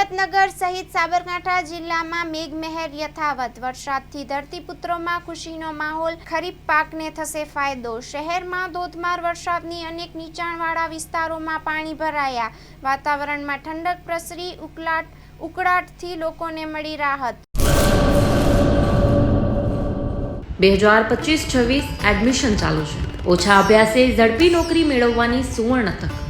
હિંમતનગર સહિત સાબરકાંઠા જિલ્લામાં મેઘમહેર યથાવત. વરસાદથી ધરતીપુત્રોમાં ખુશીનો માહોલ. ખરીફ પાકને થશે ફાયદો. શહેરમાં ધોધમાર વરસાદની અનેક નીચાણવાળા વિસ્તારોમાં પાણી ભરાયા. વાતાવરણમાં ઠંડક પ્રસરી. ઉકળાટ ઉકળાટથી લોકોને મળી રાહત. બે હજાર પચીસ છવ્વીસ એડમિશન ચાલુ છે. ઓછા અભ્યાસે ઝડપી નોકરી મેળવવાની સુવર્ણ તક.